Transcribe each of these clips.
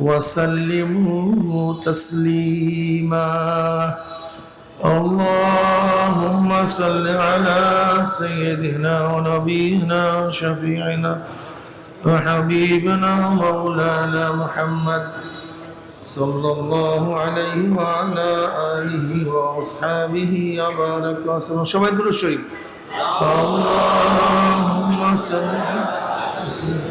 وسلموا تسليما. اللهم صل على سيدنا ونبينا وشفيعنا وحبيبنا مولانا محمد صلى الله عليه وعلى آله وأصحابه وبارك وسلم. شباب الشريف اللهم صل على سيدنا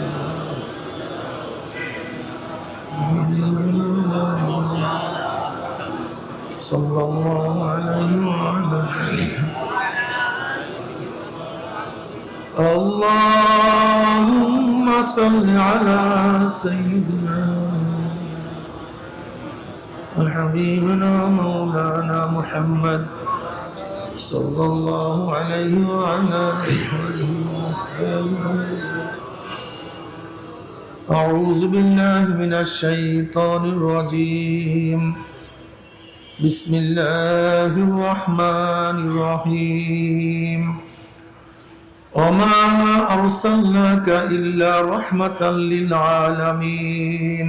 صلى الله عليه وعلى اللهم صل على سيدنا وحبيبنا مولانا محمد صلى الله عليه وعلى آله وصحبه أعوذ بالله من الشيطان الرجيم بسم الله الرحمن الرحيم وما أرسلناك إلا رحمة للعالمين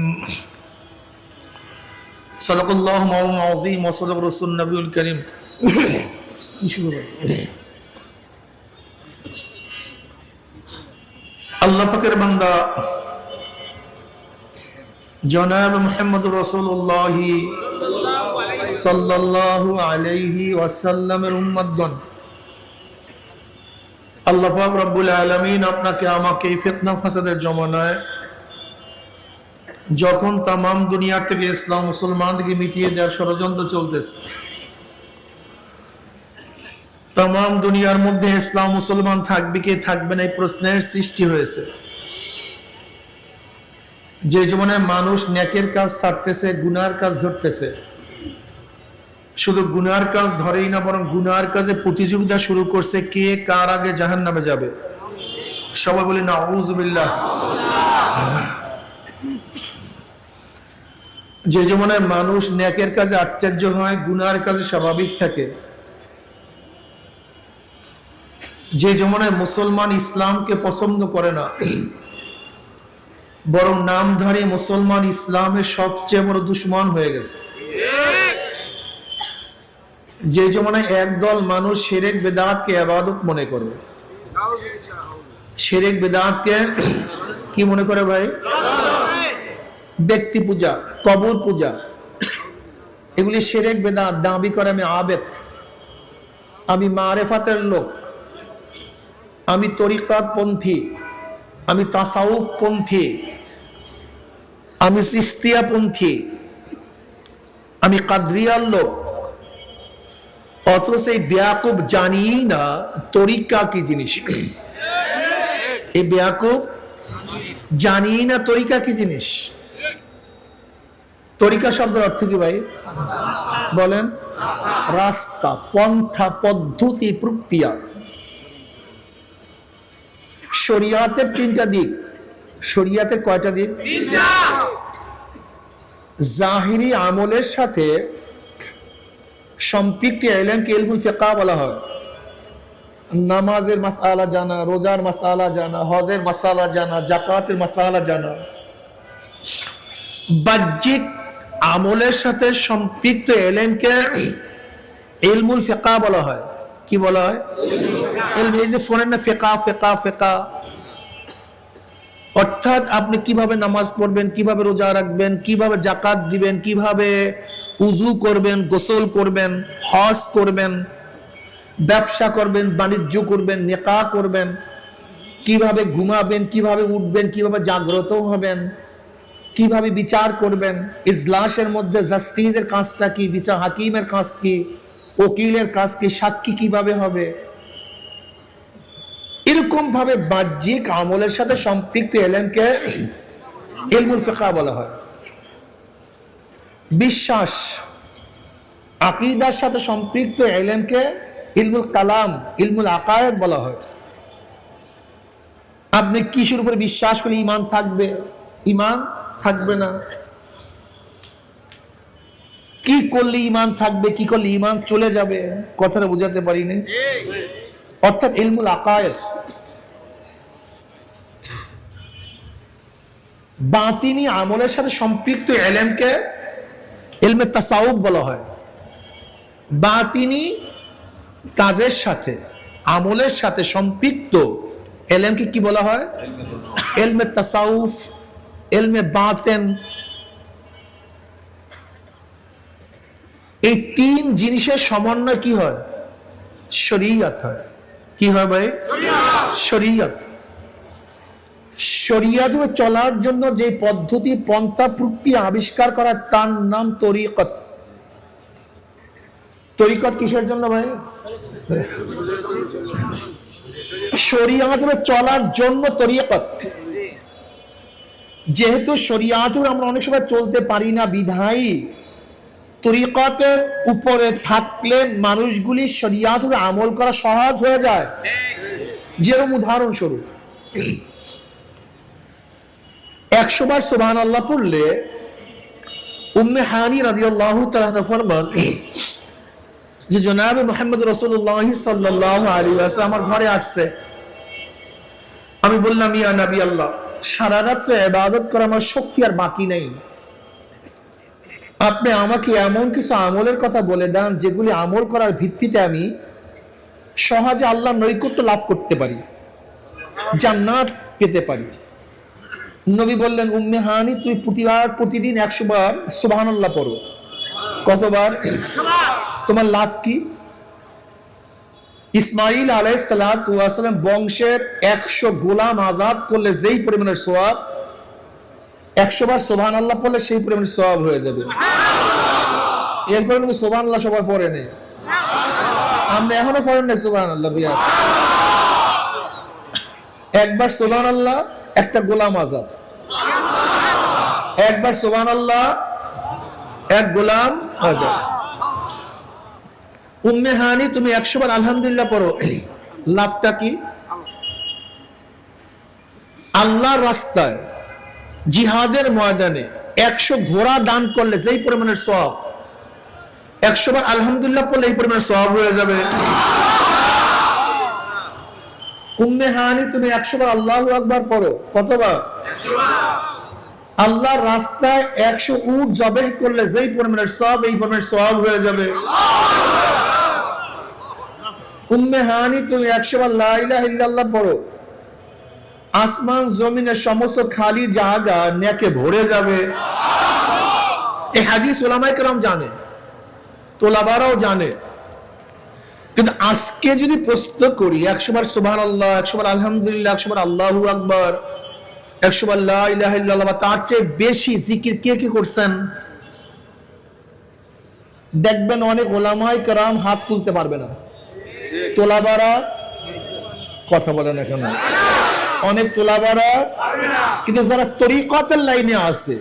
صدق الله مولانا العظيم وصدق رسول النبي الكريم আল্লাহ পাকের বান্দা জনাব মোহাম্মদ রসুল্লাহ সাল্লাল্লাহু আলাইহি ওয়াসাল্লামের উম্মতগণ, আল্লাহ পাক রব্বুল আলামিন আপনাকে আমাকে এই ফিতনা ফাসাদের জমানায় যখন তামাম দুনিয়ার থেকে ইসলাম মুসলমানদেরকে মিটিয়ে দেওয়ার ষড়যন্ত্র চলতেছে, তামাম দুনিয়ার মধ্যে ইসলাম মুসলমান থাকবে কি থাকবে না এই প্রশ্নের সৃষ্টি হয়েছে। যে জীবনে মানুষ ন্যাকের কাজ ছাড়তেছে, গুনার কাজ ধরতেছে। শুধু গুনার কাজ ধরেই না, বরং গুনার কাজে প্রতিযোগিতা শুরু করছে কে কার আগে জাহান নামে যাবে। সবাই বলি না আউজুবিল্লাহ যে জীবনে মানুষ ন্যাকের কাজে আশ্চর্য হয়, গুনার কাজে স্বাভাবিক থাকে। যে যেমন মুসলমান ইসলামকে পছন্দ করে না বরং নামধারী মুসলমান ইসলামের সবচেয়ে বড় দুশ্মন হয়ে গেছে। যে জমানায় একদল মানুষ সেরেক বেদাতকে আবাদত মনে করে সেরেক বেদাতকে কি মনে করে ভাই? ব্যক্তি পূজা কবর পূজা। এগুলি সেরেক বেদাত, দাবি করে, আমি আবেদ। আমি মারেফাতের লোক। আমি তরিকাত পন্থী আমি তাসাউফ পন্থী আমি সিস্তিয়া পন্থী আমি কাদ্রিয়ার লোক। অথচ এই ব্যাকুব জানি না তরিকা কি জিনিস। এই ব্যাকুব জানি না তরিকা কি জিনিস। তরিকা শব্দের অর্থ কি ভাই? বলেন। রাস্তা, পন্থা, পদ্ধতি, প্রক্রিয়া। শরিয়াতের তিনটা দিক। শরিয়াতের কয়টা দিক? জাহিরি আমলের সাথে সম্পৃক্ত এলেমকে ইলমুল ফিকা বলা হয়। নামাজের মাসালা জানা, রোজার মাসালা জানা, হজের মাসালা জানা জাকাতের মাসালা জানা। বাহ্যিক আমলের সাথে সম্পৃক্ত এলেমকে এলমুল ফিকা বলা হয়। কি বলা হয়? এই যে ফোনের না, ফেকা ফেকা ফেকা। অর্থাৎ আপনি কীভাবে নামাজ পড়বেন, কীভাবে রোজা রাখবেন, কীভাবে জাকাত দিবেন, কীভাবে উজু করবেন, গোসল করবেন, হজ করবেন, ব্যবসা করবেন, বাণিজ্য করবেন, নেকা করবেন, কীভাবে ঘুমাবেন, কীভাবে উঠবেন, কীভাবে জাগ্রত হবেন, কীভাবে বিচার করবেন, ইজলাসের মধ্যে জাস্টিসের কাজটা কি, বিচার হাকিমের কাজ কি, ওকিলের কাজ কি, সাক্ষী কীভাবে হবে এরকম ভাবে বাহ্যিক আমলের সাথে সম্পৃক্ত এলেমকে ইলমুল ফিকা বলা হয়। বিশ্বাস, আকিদার সাথে সম্পৃক্ত এলেমকে ইলমুল কালাম, ইলমুল আকায়েদ বলা হয়। আপনি কিসের উপরে বিশ্বাস করলে ইমান থাকবে? ইমান থাকবে না। কি করলে ইমান থাকবে, কি করলে ইমান চলে যাবে? কথাটা বুঝাতে পারিনি। অর্থাৎ ইলমুল আকায়েদ। বাতিনি আমলের সাথে সম্পৃক্ত এলেমকে এলমে তাসাউফ বলা হয়। বাতিনি কাজের সাথে, আমলের সাথে সম্পৃক্ত এলেমকে কি বলা হয়? এলমে তাসাউফ এলমে বাতেন। এই তিন জিনিসের সমন্বয় কি হয়? শরীয়ত হয়। কি ভাই? শরীয়ত। শরিয়াত চলার জন্য যে পদ্ধতি পন্থা প্রক্রিয়া আবিষ্কার করা তার নাম তরিকত। তরিকত কিসের জন্য ভাই? শরিয়াত চলার জন্য তরিকত। যেহেতু শরিয়াতুর আমরা অনেক সময় চলতে পারি না বিধায়ী তরিকতের উপরে থাকলে মানুষগুলি শরিয়াতুর আমল করা সহজ হয়ে যায়। যেরকম উদাহরণস্বরূপ, একশো বার আল্লাহ পড়লে উম্মে হানি রাজি আল্লাহ ফরমান, যে জনাব মোহাম্মদ রসুল্লাহ সাল্লাহ আলী আমার ঘরে আসছে। আমি বললাম, ইয়া নবী আল্লাহ, সারা রাত্রে এবাদত করা আমার শক্তি আর বাকি নেই। আপনি আমাকে এমন কিছু আমলের কথা বলে দেন যেগুলি আমল করার ভিত্তিতে আমি সহজে আল্লাহ নৈকট্য লাভ করতে পারি, জান্নাত পেতে পারি। নবী বললেন, উম্মে হানি, তুই প্রতিবার, প্রতিদিন একশো বার সুবহানাল্লাহ পড়ো। কতবার? তোমার লাভ কি? ইসমাইল আলাইসালাম বংশের একশো গোলাম আজাদ করলে যেই পরিমাণের সোয়াব একশো বার সোহান আল্লাহ পড়লে সেই পরিমাণের সোয়াব হয়ে যাবে। এরপরে কিন্তু সোহান আল্লাহ সবাই পড়ে নেই। আমরা এখনও পড়েন নাই সোহান আল্লাহ বিয়া একবার সোহান আল্লাহ একটা গোলাম আজাদ। একবার সোহান আল্লাহ এক গোলাম আজাদ। উম্মে হানি তুমি একশো বার আলহামদুলিল্লাহ পড়ো। লাভটা কি? আল্লাহর রাস্তায় জিহাদের ময়দানে একশো ঘোড়া দান করলে যেই পরিমাণের সব একশো বার আলহামদুলিল্লাহ পড়লে এই পরিমাণের সব হয়ে যাবে। উম্মে হানি তুমি একশো বার আল্লাহ আকবার পড়ো কতবার? আল্লাহর রাস্তায় একশো উট জবে করলে যেই পরিমাণের সব এই পরিমাণের সব হয়ে যাবে। উম্মে হানি তুমি একশো বার লাইলাহ ইল্লাল্লাহ পড়ো আসমান জমিনের সমস্ত খালি জায়গা নেকে ভরে যাবে। এই হাদিস ওলামাই কেরাম জানে, তোলাবারাও জানে। কিন্তু আজকে যদি প্রশ্ন করি, একশো বার সুবাহ আল্লাহ একশো বার আলহামদুলিল্লাহ, একশো বার আল্লাহ আকবর তার চেয়ে বেশি জিকির কে কে করছেন? দেখবেন অনেক ওলামাই কেরাম হাত তুলতে পারবে না। তোলাবারা কথা বলে না কেন? অনেক তোলাবারা। কিন্তু যারা তরিকতের লাইনে আছে,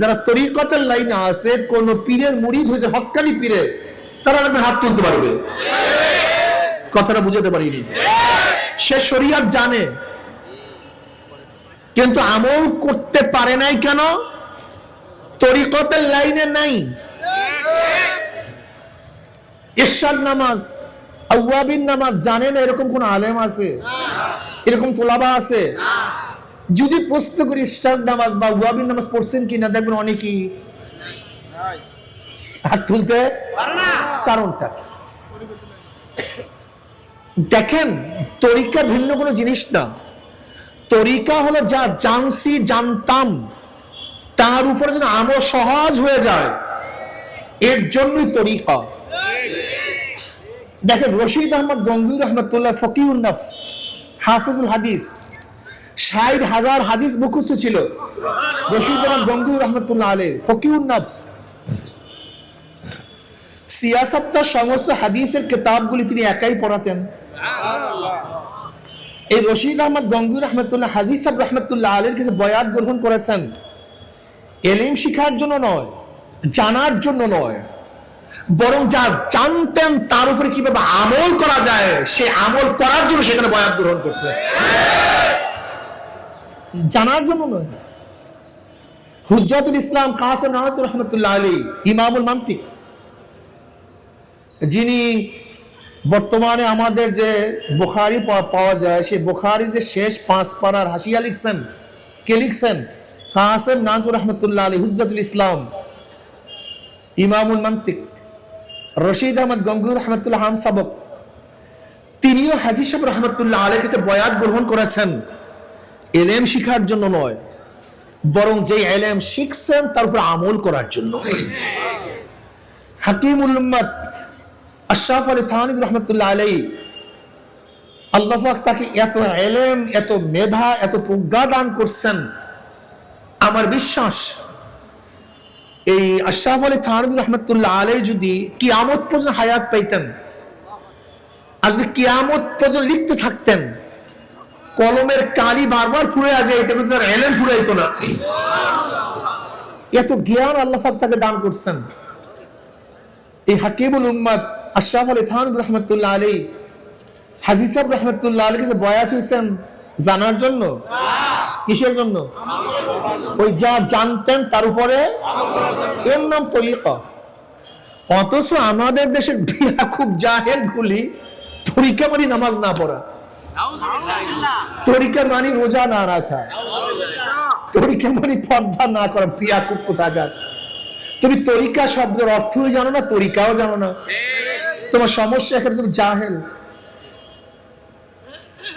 যারা তরিকতের লাইনে আছে, কোন পীরের মুড়িদ হয়েছে হক্কানি পীরে, তারা হাত তুলতে পারবে। কথাটা বুঝাতে পারিনি। সে শরিয়াত জানে। কিন্তু আমল করতে পারে নাই কেন? তরিকতের লাইনে নাই। ঈশ্বর নামাজ আউয়াবিন নামাজ জানে না এরকম কোন আলেম আছে? এরকম তোলাবা আছে। যদি প্রশ্ন করি ইস্টার নামাজ বা ওয়াবিন নামাজ পড়ছেন কি না দেখবেন অনেকেই হাত তুলতে কারণটা দেখেন তরিকা ভিন্ন কোনো জিনিস না। তরিকা হলো যা জানছি জানতাম তার উপরে যেন আমল সহজ হয়ে যায়। এর জন্যই তরিকা। দেখেন রশিদ আহমদ গঙ্গুর রহমতুল্লাহ ফকিউন নফস হাফিজুল হাদিস। ষাট হাজার হাদিস মুখস্থ ছিল। আহমদ গঙ্গুর রহমতুল্লাহ আলী ফকিউন নফস। সিয়াসত্তা সমস্ত হাদিসের কিতাবগুলি তিনি একাই পড়াতেন। এই রশিদ আহমদ গঙ্গুর রহমতুল্লাহ, হাজিজ সাহেব রহমতুল্লাহ আলীর কাছে বয়াত গ্রহণ করেছেন। এলিম শিখার জন্য নয়, জানার জন্য নয়। বরং যা জানতেন তার উপরে কীভাবে আমল করা যায়, সে আমল করার জন্য সেখানে বয়াত গ্রহণ করছে। জানার জন্য নয়। হুজ্জাতুল ইসলাম কাসেম নাহাতুর রহমতুল্লাহ আলী ইমামুল মান্তিক যিনি বর্তমানে আমাদের যে বুখারি পাওয়া যায়, সেই বুখারি যে শেষ পাঁচ পাড়ার হাসিয়া লিখছেন, কে লিখছেন? কাসেম নাহাতুর রহমতুল্লাহ আলী হুজ্জাতুল ইসলাম, ইমামুল মান্তিক রশিদ আহমদ গঙ্গুর রহমতুল্লাহ হাম সাবক। তিনিও হাজি সাহেব রহমতুল্লাহ আলের কাছে বয়াত গ্রহণ করেছেন। এলেম শিখার জন্য নয়, বরং যে এলেম শিখছেন তার উপর আমল করার জন্য। হাকিমুল উম্মত আশরাফ আলী থানিব রহমতুল্লাহ আলাই আল্লাহাক তাকে এত এলেম, এত মেধা, এত প্রজ্ঞা দান করছেন। আমার বিশ্বাস এই আশরাফ আলী থানবী রহমতুল্লাহ আলাই যদি কিয়ামত পর্যন্ত হায়াত পাইতেন, আর যদি কিয়ামত পর্যন্ত লিখতে থাকতেন, কলমের কালি বারবার ফুরে এটা কিন্তু তার এলেম ফুরাইতো না। এত জ্ঞান আল্লাহ তাকে দান করছেন। এই হাকিমুল উম্মত আশরাফ আলী থানবী রহমতুল্লাহ আলী হাজি সাহেব রহমতুল্লাহ আলী কাছে বয়াত হয়েছেন জানার জন্য কিসের জন্য? ওই যা জানতেন তার উপরে এর নাম তরিকা অথচ আমাদের দেশের বিয়া খুব জাহেল গুলি, তরিকা মানে নামাজ না পড়া। তরিকা মানে রোজা না রাখা। তরিকা মানে পর্দা না করা, বিয়া খুব কোথাকার। তুমি তরিকা শব্দের অর্থই জানো না, তরিকাও জানো না। তোমার সমস্যা এখানে তুমি জাহেল।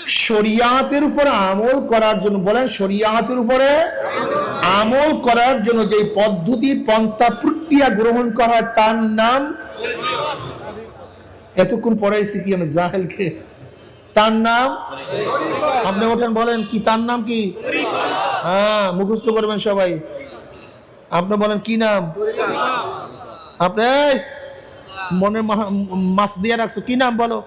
শরিয়াতের উপরে আমল করার জন্য বলেন শরিয়াতের উপরে আমল করার জন্য যে পদ্ধতি পন্থা প্রক্রিয়া গ্রহণ করা হয় তার নাম এতক্ষণ পড়াইছি কি আমি জাহেলকে? তার নাম? আপনি ওঠেন বলেন কি তার নাম কি? হ্যাঁ মুখস্থ করবেন সবাই। আপনি বলেন কি নাম? আপনি এই, মনে মাছ দিয়ে রাখছো কি নাম বলো?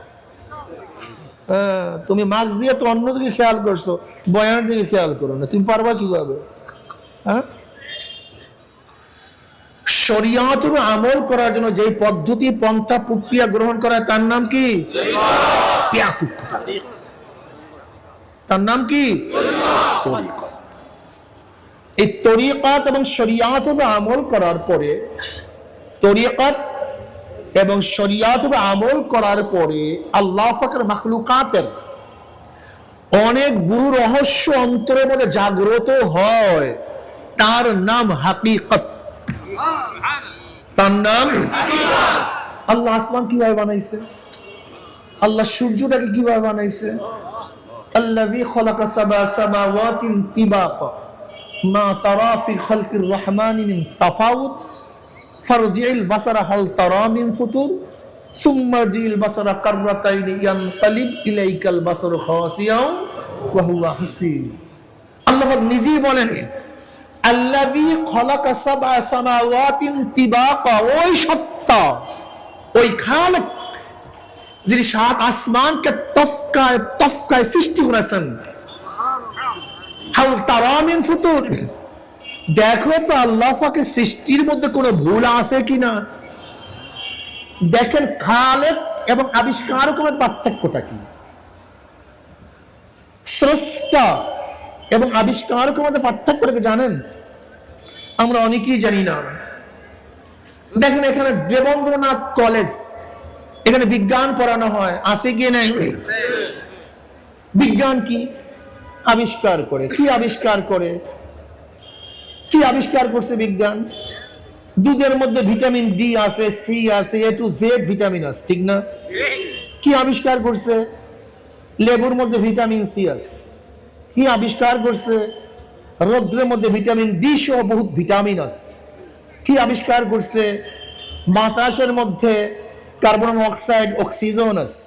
তুমি মাস্ক দিয়ে তো অন্যদিকে খেয়াল করছ বয়ানের দিকে খেয়াল করো না। তুমি পারবা কীভাবে? হ্যাঁ? শরিয়াতের আমল করার জন্য যে পদ্ধতি পন্থা প্রক্রিয়া গ্রহণ করা তার নাম কি? তার নাম কি? তরিকত। এই তরিকাত এবং শরিয়াতের আমল করার পরে তরিকাত এবং শরিয়াত আমল করার পরে আল্লাহ ফাকর মাখলুকাতের অনেক গুরু রহস্য অন্তরের মধ্যে জাগ্রত হয়। তার নাম হাকিকত। তার নাম আল্লাহ আসমান কীভাবে বানাইছে? আল্লাহ সূর্যটাকে কীভাবে বানাইছে? আল্লাযী খালাকা সাবা সামাওয়াতিন তিবাকা মা তারা ফি খালকির রহমানি মিন তাফাউত। ফারজিল বাসারা হাল তারামিন ফুতুর, সুম্মা জিল বাসারা কাররাতাইন ইয়ান কালিব ইলাইকাল বাসারু খাওয়াসিয়াও ওয়াহুয়া হাসিন। আল্লাহ নিজেই বলেন আল্লাযী খলাকা সাবআ সামাওয়াতিন তিবাকা, ওই সত্তা, ওই খালেক, যিনি সাত আসমানকে তফকায় তফকায় সৃষ্টি করেছেন। হাল তারামিন ফুতুর দেখো তো আল্লাহ পাকের সৃষ্টির মধ্যে কোনো ভুল আছে কিনা? দেখেন খালেক এবং আবিষ্কারক মধ্যে পার্থক্যটা কি? স্রষ্টা এবং আবিষ্কারক মধ্যে পার্থক্যটা কি জানেন? আমরা অনেকেই জানি না। দেখেন এখানে দেবেন্দ্রনাথ কলেজ, এখানে বিজ্ঞান পড়ানো হয়, আছে কি নাই? বিজ্ঞান কি? আবিষ্কার করে। কি আবিষ্কার করে? কি আবিষ্কার করছে বিজ্ঞান? দুধের মধ্যে ভিটামিন ডি আছে সি আছে এ টু জেড ভিটামিন আছে, ঠিক না? কি আবিষ্কার করছে? লেবুর মধ্যে ভিটামিন সি আছে। কি আবিষ্কার করছে? রৌদ্রের মধ্যে ভিটামিন ডি সহ বহু ভিটামিন আছে। কি আবিষ্কার করছে? বাতাসের মধ্যে কার্বন অক্সাইড, অক্সিজেন আছে।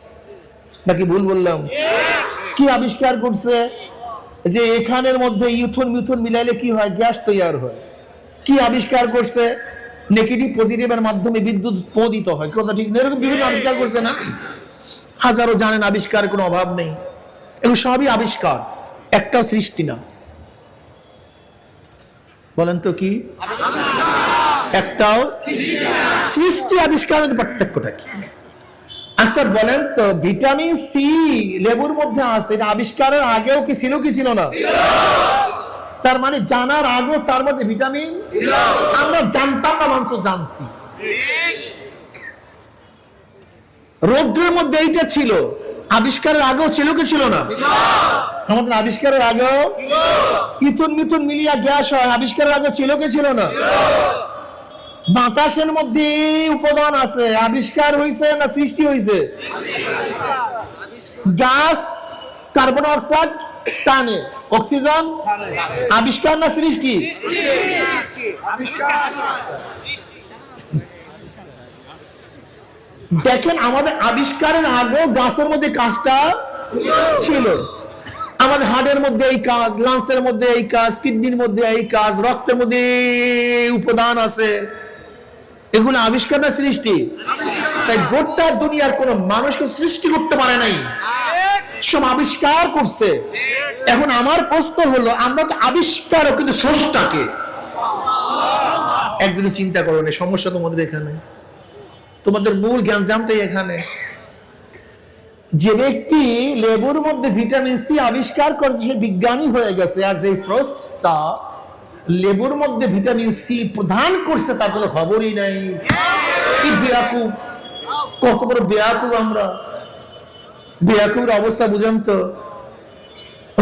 নাকি ভুল বললাম? কি আবিষ্কার করছে? যে এখানের মধ্যে ইউথন মিউথন মিলাইলে কি হয়? গ্যাস তৈরি হয়। কি আবিষ্কার করছে? নেগেটিভ পজিটিভের মাধ্যমে বিদ্যুৎ উৎপাদিত হয়। কথা ঠিক না? এরকম বিভিন্ন আবিষ্কার করছে না? হাজারো জানেন আবিষ্কার কোনো অভাব নেই। এগুলো সবই আবিষ্কার। একটাও সৃষ্টি না। বলেন তো কি? একটাও সৃষ্টি আবিষ্কারের পার্থক্যটা কি? আচ্ছা বলেন তো ভিটামিন সি লেবুর মধ্যে আছে এটা আবিষ্কারের আগেও কি ছিল কি ছিল না? তার মানে জানার আগেও তার মধ্যে ভিটামিন আমরা জানতাম না মানুষ জানছি। রৌদ্রের মধ্যে এইটা ছিল আবিষ্কারের আগেও ছিল কি ছিল না? আমাদের আবিষ্কারের আগেও ইথুন মিথুন মিলিয়া গ্যাস হয় আবিষ্কারের আগে ছিল কি ছিল না? বাতাসের মধ্যে উপাদান আছে। আবিষ্কার হয়েছে না সৃষ্টি হয়েছে গ্যাস, কার্বন অক্সাইড টানে অক্সিজেন, আবিষ্কার না সৃষ্টি? দেখেন, আমাদের আবিষ্কারের আগেও গাছের মধ্যে কাজটা ছিল। আমাদের হাড়ের মধ্যে এই কাজ, লাংসের মধ্যে এই কাজ, কিডনির মধ্যে এই কাজ, রক্তের মধ্যে উপাদান আছে। এগুলো আবিষ্কার না সৃষ্টি। তাই গোটা দুনিয়ার কোন মানুষকে সৃষ্টি করতে পারে নাই। সব আবিষ্কার করছে। এখন আমার প্রশ্ন হলো, আমরা তো আবিষ্কার কিন্তু স্রষ্টাকে? একদিন চিন্তা করো না, সমস্যা তোমাদের এখানে। তোমাদের মূল জ্ঞান জানতেই এখানে। যে ব্যক্তি লেবুর মধ্যে ভিটামিন সি আবিষ্কার করেছে, সে বিজ্ঞানী হয়ে গেছে, আর যে স্রষ্টা লেবুর মধ্যে ভিটামিন সি প্রদান করছে, তার কোনো খবরই নাই। কি বেয়াকুব? কত বড় বেয়াকুব আমরা। বেয়াকুবের অবস্থা, বুঝেন তো।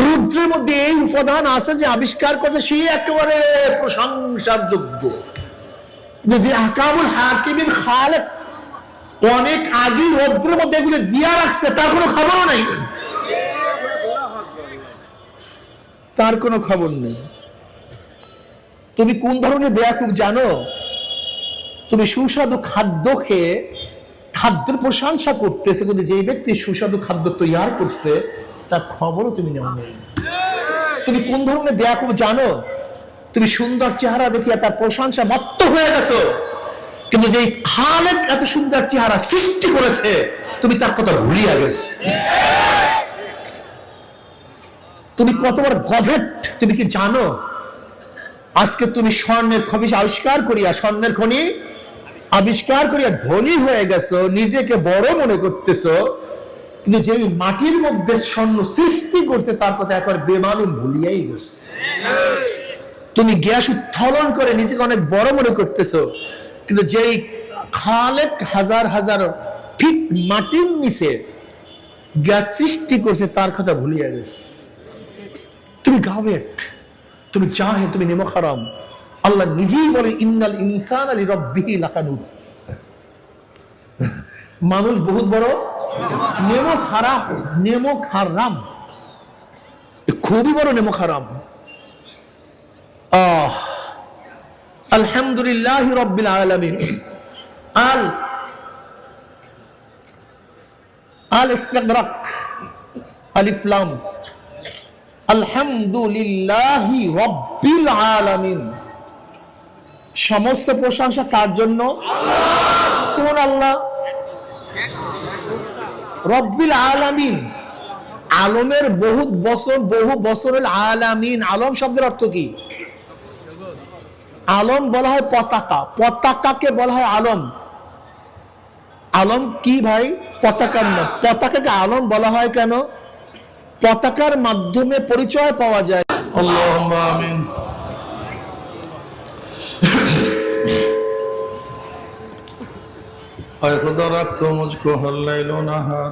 রুদ্রের মধ্যে এই উপাদান আছে যে আবিষ্কার করছে সেই একেবারে প্রশংসার যোগ্য যে আকামুল হাকিমিন খালেক অনেক আগে রৌদ্রের মধ্যে এগুলো দিয়া রাখছে, তার কোনো খবরও নাই। তার কোনো খবর নেই। তুমি কোন ধরনের বেয়াকুব জানো? তুমি সুস্বাদু খাদ্য খেয়ে খাদ্যের প্রশংসা করতেছে, কিন্তু যে ব্যক্তি সুস্বাদু খাদ্য তৈয়ার করছে, তার খবরও তুমি নেওয়া নেই তুমি কোন ধরনের বেয়াকুব জানো? তুমি সুন্দর চেহারা দেখিয়া তার প্রশংসা মত্ত হয়ে গেছো। কিন্তু যে খালেক এত সুন্দর চেহারা সৃষ্টি করেছে, তুমি তার কথা ভুলিয়া গেছ। তুমি কতবার গভেট, তুমি কি জানো? আজকে তুমি স্বর্ণের খবিস আবিষ্কার করিয়া, স্বর্ণের খনি আবিষ্কার করিয়া ধনী হয়ে গেছো, নিজেকে বড় মনে করতেছ, কিন্তু যে মাটির মধ্যে স্বর্ণ সৃষ্টি করছে, তার কথা একবার বেমালুম ভুলিয়াই গেছে। তুমি গ্যাস উত্থলন করে নিজেকে অনেক বড় মনে করতেছো, কিন্তু যেই খালেক হাজার হাজার ফিট মাটির নিচে গ্যাস সৃষ্টি করছে, তার কথা ভুলিয়া গেছে। তুমি গাবেট তুমি চাহে তুমি নেমো খারাম আল্লাহ নিজেই বলে, ইন্নাল ইনসান আলী রব্বিহি লাকানুত। মানুষ বহুত বড়? নেমো খারাপ নেমো খারাম খুবই বড় নেমো খারাম আহ। আলহামদুলিল্লাহ রব্বিল আলামিন। আল আল ইস্তাগরাক আলিফ লাম। আলহামদুলিল্লাহি রব্বিল আলামিন। সমস্ত প্রশংসা কার জন্য? কোন আল্লাহ? রব্বিল আলামিন। আলমের বহু বছর, বহু বছরের আলামিন। আলম শব্দের অর্থ কি? আলম বলা হয় পতাকা। পতাকাকে বলা হয় আলম। আলম কি ভাই? পতাকার নাম। পতাকাকে আলম বলা হয় কেন? পতাকার মাধ্যমে পরিচয় পাওয়া যায় আমিন اے خدا رکھ تو مجھ کو ہر لیل و نہار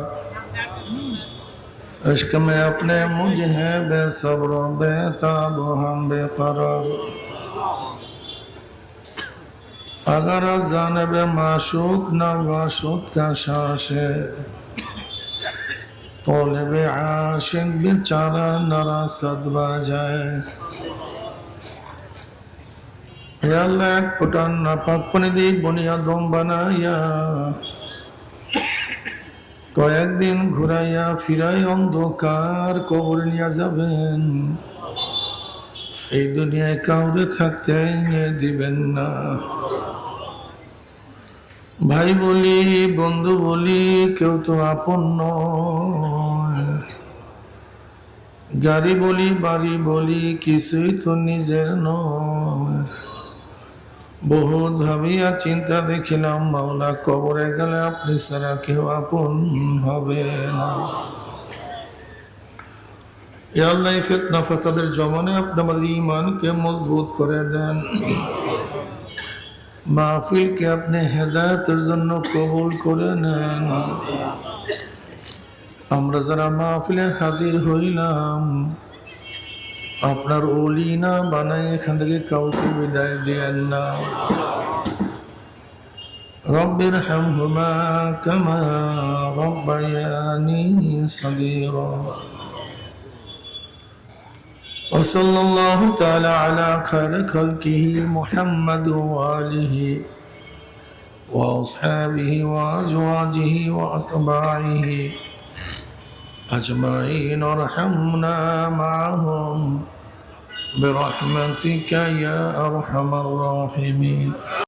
عشق میں اپنے مجھ ہے بے صبر و بے تاب و ہم بے قرار اگر از جانب معشوق نہ باشوق کا شاش ہے طالب عاشق بیچارہ نرا صد বাজায়। হে আল্লাহ, এক ফুটান না পাক পানি দিয়ে বনিয়া দম বানাইয়া। কয়েকদিন ঘুরাইয়া ফিরাই অন্ধকার কবর নিয়ে যাবেন। এই দুনিয়ায় কাউরে থাকতে দিবেন না। ভাই বলি, বন্ধু বলি, কেউ তো আপন গাড়ি বলি, বাড়ি বলি, কিছুই তো নিজের নয়। বহুত ভাবিয়া চিন্তা দেখিলাম, মাওলা কবরে গেলে আপনি ছাড়া কেউ আপন হবে না। আল্লাহ এই ফাসাদের জমানে আপনি আমাদের ইমানকে মজবুত করে দেন। মাহফিলকে আপনি হেদায়তের জন্য কবুল করে নেন? আমরা যারা মাহফিলে হাজির হইলাম, আপনার ওলি না বানাই এখান থেকে কাউকে বিদায় দিয়েন না। রব্বির হামহুমা কামা রব্বায়ানি সগীরা। وصلى الله تعالى على خير خلقه محمد وآله وأصحابه وأزواجه وأتباعه أجمعين ارحمنا معهم برحمتك يا أرحم الراحمين